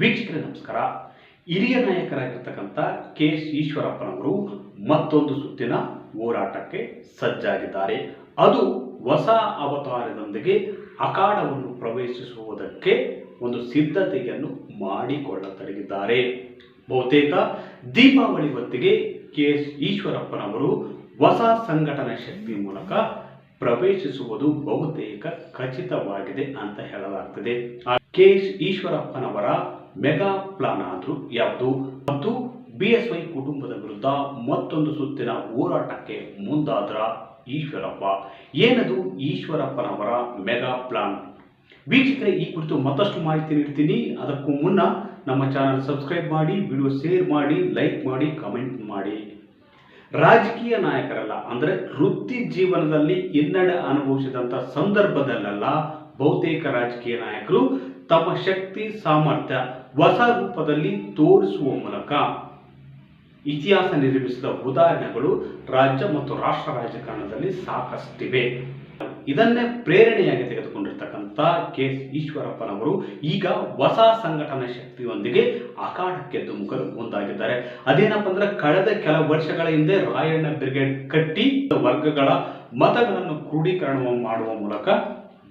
ವೀಕ್ಷಕರೇ, ನಮಸ್ಕಾರ. ಹಿರಿಯ ನಾಯಕರಾಗಿರ್ತಕ್ಕಂಥ ಕೆ. ಎಸ್ ಈಶ್ವರಪ್ಪನವರು ಮತ್ತೊಂದು ಸುತ್ತಿನ ಹೋರಾಟಕ್ಕೆ ಸಜ್ಜಾಗಿದ್ದಾರೆ. ಅದು ಹೊಸ ಅವತಾರದೊಂದಿಗೆ ಅಖಾಡವನ್ನು ಪ್ರವೇಶಿಸುವುದಕ್ಕೆ ಒಂದು ಸಿದ್ಧತೆಯನ್ನು ಮಾಡಿಕೊಳ್ಳತೊಡಗಿದ್ದಾರೆ. ಬಹುತೇಕ ದೀಪಾವಳಿ ಹೊತ್ತಿಗೆ ಕೆ. ಎಸ್ ಈಶ್ವರಪ್ಪನವರು ಹೊಸ ಸಂಘಟನಾ ಶಕ್ತಿ ಮೂಲಕ ಪ್ರವೇಶಿಸುವುದು ಬಹುತೇಕ ಖಚಿತವಾಗಿದೆ ಅಂತ ಹೇಳಲಾಗ್ತದೆ. ಕೆ. ಎಸ್ ಈಶ್ವರಪ್ಪನವರ ಮೆಗಾ ಪ್ಲಾನ್ ಆದರೂ ಯಾವುದು? ಮತ್ತು ಬಿ ಎಸ್ ವೈ ಕುಟುಂಬದ ವಿರುದ್ಧ ಮತ್ತೊಂದು ಸುತ್ತಿನ ಹೋರಾಟಕ್ಕೆ ಮುಂದಾದ್ರ ಈಶ್ವರಪ್ಪ. ಏನದು ಈಶ್ವರಪ್ಪನವರ ಮೆಗಾ ಪ್ಲಾನ್? ವೀಕ್ಷಕರೇ, ಈ ಕುರಿತು ಮತ್ತಷ್ಟು ಮಾಹಿತಿ ನೀಡ್ತೀನಿ. ಅದಕ್ಕೂ ಮುನ್ನ ನಮ್ಮ ಚಾನಲ್ ಸಬ್ಸ್ಕ್ರೈಬ್ ಮಾಡಿ, ವಿಡಿಯೋ ಶೇರ್ ಮಾಡಿ, ಲೈಕ್ ಮಾಡಿ, ಕಮೆಂಟ್ ಮಾಡಿ. ರಾಜಕೀಯ ನಾಯಕರಲ್ಲ, ಅಂದ್ರೆ ವೃತ್ತಿ ಜೀವನದಲ್ಲಿ ಹಿನ್ನಡೆ ಅನುಭವಿಸಿದಂಥ ಸಂದರ್ಭದಲ್ಲೆಲ್ಲ ಬಹುತೇಕ ರಾಜಕೀಯ ನಾಯಕರು ತಮ್ಮ ಶಕ್ತಿ, ಸಾಮರ್ಥ್ಯ ಹೊಸ ರೂಪದಲ್ಲಿ ತೋರಿಸುವ ಮೂಲಕ ಇತಿಹಾಸ ನಿರ್ಮಿಸಿದ ಉದಾಹರಣೆಗಳು ರಾಜ್ಯ ಮತ್ತು ರಾಷ್ಟ್ರ ರಾಜಕಾರಣದಲ್ಲಿ ಸಾಕಷ್ಟಿವೆ. ಇದನ್ನೇ ಪ್ರೇರಣೆಯಾಗಿ ತೆಗೆದುಕೊಂಡಿರ್ತಕ್ಕಂಥ ಕೆ ಈಶ್ವರಪ್ಪನವರು ಈಗ ಹೊಸ ಸಂಘಟನಾ ಶಕ್ತಿಯೊಂದಿಗೆ ಅಖಾಡಕ್ಕೆ ಧುಮುಕಲು ಮುಂದಾಗಿದ್ದಾರೆ. ಅದೇನಪ್ಪ ಅಂದ್ರೆ ಕಳೆದ ಕೆಲ ವರ್ಷಗಳ ಹಿಂದೆ ರಾಯಣ್ಣ ಬ್ರಿಗೇಡ್ ಕಟ್ಟಿ ವರ್ಗಗಳ ಮತಗಳನ್ನು ಕ್ರೋಢೀಕರಣ ಮಾಡುವ ಮೂಲಕ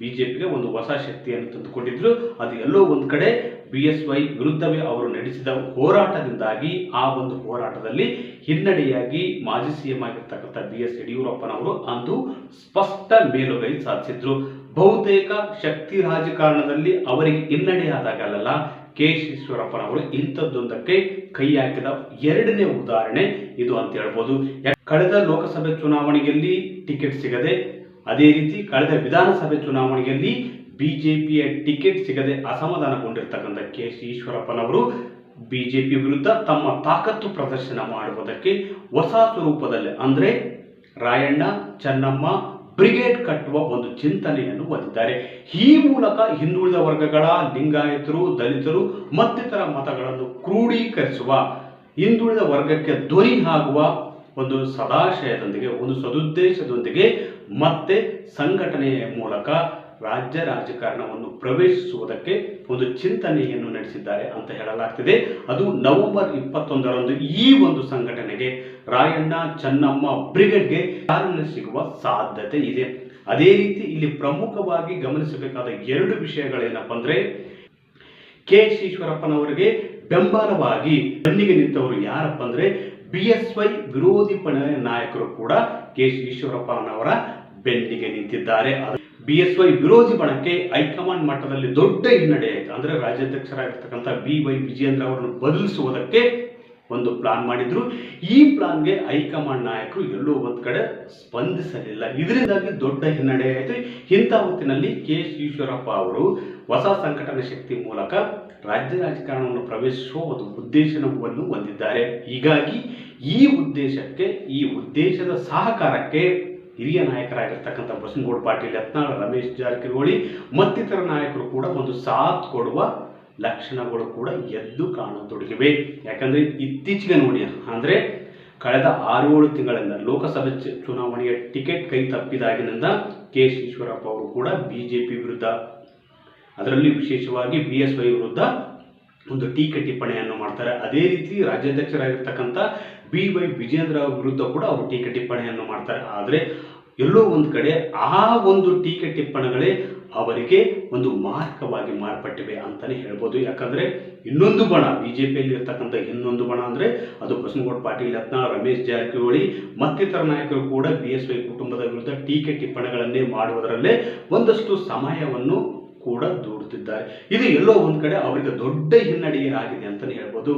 ಬಿಜೆಪಿಗೆ ಒಂದು ಹೊಸ ಶಕ್ತಿಯನ್ನು ತಂದುಕೊಂಡಿದ್ರು ಅದು ಎಲ್ಲೋ ಒಂದು ಕಡೆ ಬಿ ಎಸ್ ವೈ ವಿರುದ್ಧವೇ ಅವರು ನಡೆಸಿದ ಹೋರಾಟದಿಂದಾಗಿ ಆ ಒಂದು ಹೋರಾಟದಲ್ಲಿ ಹಿನ್ನಡೆಯಾಗಿ ಮಾಜಿ ಸಿಎಂ ಆಗಿರ್ತಕ್ಕಂಥ ಬಿ ಎಸ್ ಯಡಿಯೂರಪ್ಪನವರು ಅಂದು ಸ್ಪಷ್ಟ ಮೇಲುಗೈ ಸಾಧಿಸಿದ್ರು. ಬಹುತೇಕ ಶಕ್ತಿ ರಾಜಕಾರಣದಲ್ಲಿ ಅವರಿಗೆ ಹಿನ್ನಡೆಯಾದಾಗಲ್ಲ ಕೆ ಈಶ್ವರಪ್ಪನವರು ಇಂಥದ್ದೊಂದಕ್ಕೆ ಕೈ ಹಾಕಿದ ಎರಡನೇ ಉದಾಹರಣೆ ಇದು ಅಂತ ಹೇಳ್ಬೋದು. ಕಳೆದ ಲೋಕಸಭೆ ಚುನಾವಣೆಯಲ್ಲಿ ಟಿಕೆಟ್ ಸಿಗದೆ ಅದೇ ರೀತಿ ಕಳೆದ ವಿಧಾನಸಭೆ ಚುನಾವಣೆಯಲ್ಲಿ ಬಿಜೆಪಿಯ ಟಿಕೆಟ್ ಸಿಗದೆ ಅಸಮಾಧಾನಗೊಂಡಿರ್ತಕ್ಕಂಥ ಕೆ ಸಿ ಈಶ್ವರಪ್ಪನವರು ಬಿಜೆಪಿ ವಿರುದ್ಧ ತಮ್ಮ ತಾಕತ್ತು ಪ್ರದರ್ಶನ ಮಾಡುವುದಕ್ಕೆ ಹೊಸ ಸ್ವರೂಪದಲ್ಲಿ ಅಂದರೆ ರಾಯಣ್ಣ, ಚೆನ್ನಮ್ಮ ಬ್ರಿಗೇಡ್ ಕಟ್ಟುವ ಒಂದು ಚಿಂತನೆಯನ್ನು ಹೊಂದಿದ್ದಾರೆ. ಈ ಮೂಲಕ ಹಿಂದುಳಿದ ವರ್ಗಗಳ, ಲಿಂಗಾಯತರು, ದಲಿತರು, ಮತ್ತಿತರ ಮತಗಳನ್ನು ಕ್ರೋಢೀಕರಿಸುವ ಹಿಂದುಳಿದ ವರ್ಗಕ್ಕೆ ಧ್ವನಿ ಆಗುವ ಒಂದು ಸದಾಶಯದೊಂದಿಗೆ, ಒಂದು ಸದುದ್ದೇಶದೊಂದಿಗೆ ಮತ್ತೆ ಸಂಘಟನೆಯ ಮೂಲಕ ರಾಜ್ಯ ರಾಜಕಾರಣವನ್ನು ಪ್ರವೇಶಿಸುವುದಕ್ಕೆ ಒಂದು ಚಿಂತನೆಯನ್ನು ನಡೆಸಿದ್ದಾರೆ ಅಂತ ಹೇಳಲಾಗ್ತಿದೆ. ಅದು ನವೆಂಬರ್ ಇಪ್ಪತ್ತೊಂದರಂದು ಈ ಒಂದು ಸಂಘಟನೆಗೆ ರಾಯಣ್ಣ ಚೆನ್ನಮ್ಮ ಬ್ರಿಗೇಡ್ಗೆ ಚಾಲನೆ ಸಿಗುವ ಸಾಧ್ಯತೆ ಇದೆ. ಅದೇ ರೀತಿ ಇಲ್ಲಿ ಪ್ರಮುಖವಾಗಿ ಗಮನಿಸಬೇಕಾದ ಎರಡು ವಿಷಯಗಳೇನಪ್ಪ ಅಂದ್ರೆ, ಕೆ ಎಸ್ ಬೆಂಬಲವಾಗಿ ಬೆನ್ನಿಗೆ ನಿಂತವರು ಯಾರಪ್ಪ ಅಂದ್ರೆ ಬಿ ಎಸ್ ವೈ ವಿರೋಧಿ ನಾಯಕರು ಕೂಡ ಕೆ ಈಶ್ವರಪ್ಪನವರ ಬೆನ್ನಿಗೆ ನಿಂತಿದ್ದಾರೆ. ಬಿ ಎಸ್ ವೈ ವಿರೋಧಿ ಬಣಕ್ಕೆ ಹೈಕಮಾಂಡ್ ಮಟ್ಟದಲ್ಲಿ ದೊಡ್ಡ ಹಿನ್ನಡೆ ಆಯಿತು. ಅಂದ್ರೆ ರಾಜ್ಯಾಧ್ಯಕ್ಷರಾಗಿರ್ತಕ್ಕಂಥ ಬಿ ವೈ ವಿಜಯೇಂದ್ರ ಅವರನ್ನು ಬದಲಿಸುವುದಕ್ಕೆ ಒಂದು ಪ್ಲಾನ್ ಮಾಡಿದ್ರು. ಈ ಪ್ಲಾನ್ಗೆ ಹೈಕಮಾಂಡ್ ನಾಯಕರು ಎಲ್ಲೂ ಒಂದು ಕಡೆ ಸ್ಪಂದಿಸಲಿಲ್ಲ. ಇದರಿಂದಾಗಿ ದೊಡ್ಡ ಹಿನ್ನಡೆ ಆಯಿತು. ಇಂಥ ಹೊತ್ತಿನಲ್ಲಿ ಕೆ ಈಶ್ವರಪ್ಪ ಅವರು ಹೊಸ ಸಂಘಟನಾ ಶಕ್ತಿ ಮೂಲಕ ರಾಜ್ಯ ರಾಜಕಾರಣವನ್ನು ಪ್ರವೇಶಿಸುವ ಒಂದು ಉದ್ದೇಶವನ್ನು ಹೊಂದಿದ್ದಾರೆ. ಹೀಗಾಗಿ ಈ ಉದ್ದೇಶಕ್ಕೆ, ಈ ಉದ್ದೇಶದ ಸಹಕಾರಕ್ಕೆ ಹಿರಿಯ ನಾಯಕರಾಗಿರ್ತಕ್ಕಂಥ ಬಸನಗೌಡ ಪಾಟೀಲ್, ಯತ್ನಾಳ್ ರಮೇಶ್ ಜಾರಕಿಹೊಳಿ ಮತ್ತಿತರ ನಾಯಕರು ಕೂಡ ಒಂದು ಸಾಥ್ ಕೊಡುವ ಲಕ್ಷಣಗಳು ಕೂಡ ಎದ್ದು ಕಾಣತೊಡಗಿವೆ. ಯಾಕಂದ್ರೆ ಇತ್ತೀಚೆಗೆ ನೋಡಿ, ಅಂದ್ರೆ ಕಳೆದ ಆರು ಏಳು ತಿಂಗಳಿಂದ ಲೋಕಸಭೆ ಚುನಾವಣೆಯ ಟಿಕೆಟ್ ಕೈ ತಪ್ಪಿದಾಗಿನಿಂದ ಕೆ ಎಸ್ ಈಶ್ವರಪ್ಪ ಅವರು ಕೂಡ ಬಿಜೆಪಿ ವಿರುದ್ಧ, ಅದರಲ್ಲಿ ವಿಶೇಷವಾಗಿ ಬಿ ಎಸ್ ವೈ ವಿರುದ್ಧ ಒಂದು ಟೀಕೆ ಟಿಪ್ಪಣಿಯನ್ನು ಮಾಡ್ತಾರೆ. ಅದೇ ರೀತಿ ರಾಜ್ಯಾಧ್ಯಕ್ಷರಾಗಿರ್ತಕ್ಕಂಥ ಬಿ ವೈ ವಿಜೇಂದ್ರ ವಿರುದ್ಧ ಕೂಡ ಅವರು ಟೀಕೆ ಟಿಪ್ಪಣಿಯನ್ನು ಮಾಡ್ತಾರೆ. ಆದರೆ ಎಲ್ಲೋ ಒಂದು ಕಡೆ ಆ ಒಂದು ಟೀಕೆ ಟಿಪ್ಪಣಿಗಳೇ ಅವರಿಗೆ ಒಂದು ಮಾರಕವಾಗಿ ಮಾರ್ಪಟ್ಟಿವೆ ಅಂತಲೇ ಹೇಳ್ಬೋದು. ಯಾಕಂದರೆ ಇನ್ನೊಂದು ಬಣ ಬಿ ಜೆ ಪಿಯಲ್ಲಿ ಇರ್ತಕ್ಕಂಥ ಇನ್ನೊಂದು ಬಣ ಅಂದರೆ ಅದು ಬಸನಗೌಡ ಪಾಟೀಲ್ ಯತ್ನಾಳ್ ರಮೇಶ್ ಜಾರಕಿಹೊಳಿ, ಮತ್ತಿತರ ನಾಯಕರು ಕೂಡ ಬಿ ಎಸ್ ವೈ ಕುಟುಂಬದ ವಿರುದ್ಧ ಟೀಕೆ ಟಿಪ್ಪಣಿಗಳನ್ನೇ ಮಾಡುವುದರಲ್ಲೇ ಒಂದಷ್ಟು ಸಮಯವನ್ನು ಕೂಡ ದೂಡುತ್ತಿದ್ದಾರೆ. ಇದು ಎಲ್ಲೋ ಒಂದು ಕಡೆ ಅವರಿಗೆ ದೊಡ್ಡ ಹಿನ್ನಡೆಯೇ ಆಗಿದೆ ಅಂತಲೇ ಹೇಳ್ಬೋದು.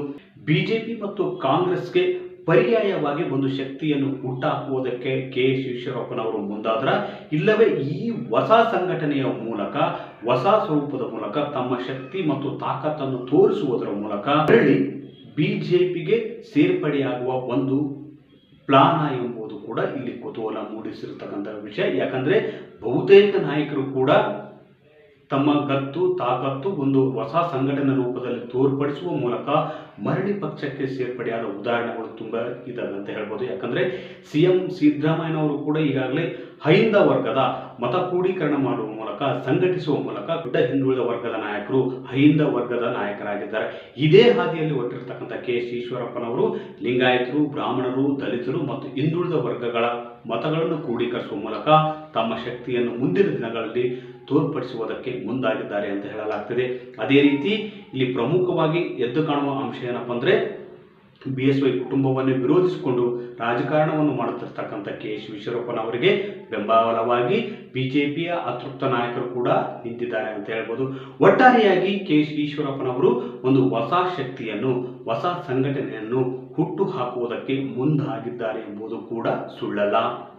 ಬಿಜೆಪಿ ಮತ್ತು ಕಾಂಗ್ರೆಸ್ಗೆ ಪರ್ಯಾಯವಾಗಿ ಒಂದು ಶಕ್ತಿಯನ್ನು ಹುಟ್ಟಾಕುವುದಕ್ಕೆ ಕೆ. ಎಸ್ ಈಶ್ವರಪ್ಪನವರು ಮುಂದಾದ್ರ, ಇಲ್ಲವೇ ಈ ಹೊಸ ಸಂಘಟನೆಯ ಮೂಲಕ, ಹೊಸ ಸ್ವರೂಪದ ಮೂಲಕ, ತಮ್ಮ ಶಕ್ತಿ ಮತ್ತು ತಾಕತ್ತನ್ನು ತೋರಿಸುವುದರ ಮೂಲಕ ಹೇಳಿ ಬಿಜೆಪಿಗೆ ಸೇರ್ಪಡೆಯಾಗುವ ಒಂದು ಪ್ಲಾನ ಎಂಬುದು ಕೂಡ ಇಲ್ಲಿ ಕುತೂಹಲ ಮೂಡಿಸಿರ್ತಕ್ಕಂಥ ವಿಷಯ. ಯಾಕಂದ್ರೆ ಬಹುತೇಕ ನಾಯಕರು ಕೂಡ ತಮ್ಮ ಗತ್ತು, ತಾಕತ್ತು ಒಂದು ಹೊಸ ಸಂಘಟನೆ ರೂಪದಲ್ಲಿ ತೋರ್ಪಡಿಸುವ ಮೂಲಕ ಮರಳಿ ಪಕ್ಷಕ್ಕೆ ಸೇರ್ಪಡೆಯಾದ ಉದಾಹರಣೆಗಳು ತುಂಬ ಇದ್ದಾವೆ ಅಂತ ಹೇಳ್ಬೋದು. ಯಾಕಂದ್ರೆ ಸಿ ಎಂ ಸಿದ್ದರಾಮಯ್ಯನವರು ಕೂಡ ಈಗಾಗಲೇ ಹೈಂದ ವರ್ಗದ ಮತ ಕ್ರೋಢೀಕರಣ ಮಾಡುವ ಮೂಲಕ ಸಂಘಟಿಸುವ ಮೂಲಕ ದೊಡ್ಡ ಹಿಂದುಳಿದ ವರ್ಗದ ನಾಯಕರು ಅಹಿಂದ ವರ್ಗದ ನಾಯಕರಾಗಿದ್ದಾರೆ. ಇದೇ ಹಾದಿಯಲ್ಲಿ ಹೊರಟಿರ್ತಕ್ಕಂಥ ಕೆ ಎಸ್ ಈಶ್ವರಪ್ಪನವರು ಲಿಂಗಾಯತರು, ಬ್ರಾಹ್ಮಣರು, ದಲಿತರು ಮತ್ತು ಹಿಂದುಳಿದ ವರ್ಗಗಳ ಮತಗಳನ್ನು ಕ್ರೋಢೀಕರಿಸುವ ಮೂಲಕ ತಮ್ಮ ಶಕ್ತಿಯನ್ನು ಮುಂದಿನ ದಿನಗಳಲ್ಲಿ ತೋರ್ಪಡಿಸುವುದಕ್ಕೆ ಮುಂದಾಗಿದ್ದಾರೆ ಅಂತ ಹೇಳಲಾಗ್ತದೆ. ಅದೇ ರೀತಿ ಇಲ್ಲಿ ಪ್ರಮುಖವಾಗಿ ಎದ್ದು ಕಾಣುವ ಅಂಶ ಏನಪ್ಪ ಅಂದರೆ ಬಿ ಎಸ್ ವೈ ಕುಟುಂಬವನ್ನು ವಿರೋಧಿಸಿಕೊಂಡು ರಾಜಕಾರಣವನ್ನು ಮಾಡುತ್ತಿರ್ತಕ್ಕಂಥ ಕೆ ಎಸ್ ಈಶ್ವರಪ್ಪನವರಿಗೆ ಬೆಂಬಲವಾಗಿ ಬಿಜೆಪಿಯ ಅತೃಪ್ತ ನಾಯಕರು ಕೂಡ ನಿಂತಿದ್ದಾರೆ ಅಂತ ಹೇಳ್ಬೋದು. ಒಟ್ಟಾರೆಯಾಗಿ ಕೆ ಎಸ್ ಈಶ್ವರಪ್ಪನವರು ಒಂದು ಹೊಸ ಶಕ್ತಿಯನ್ನು, ಹೊಸ ಸಂಘಟನೆಯನ್ನು ಹುಟ್ಟು ಹಾಕುವುದಕ್ಕೆ ಮುಂದಾಗಿದ್ದಾರೆ ಎಂಬುದು ಕೂಡ ಸುಳ್ಳಲ್ಲ.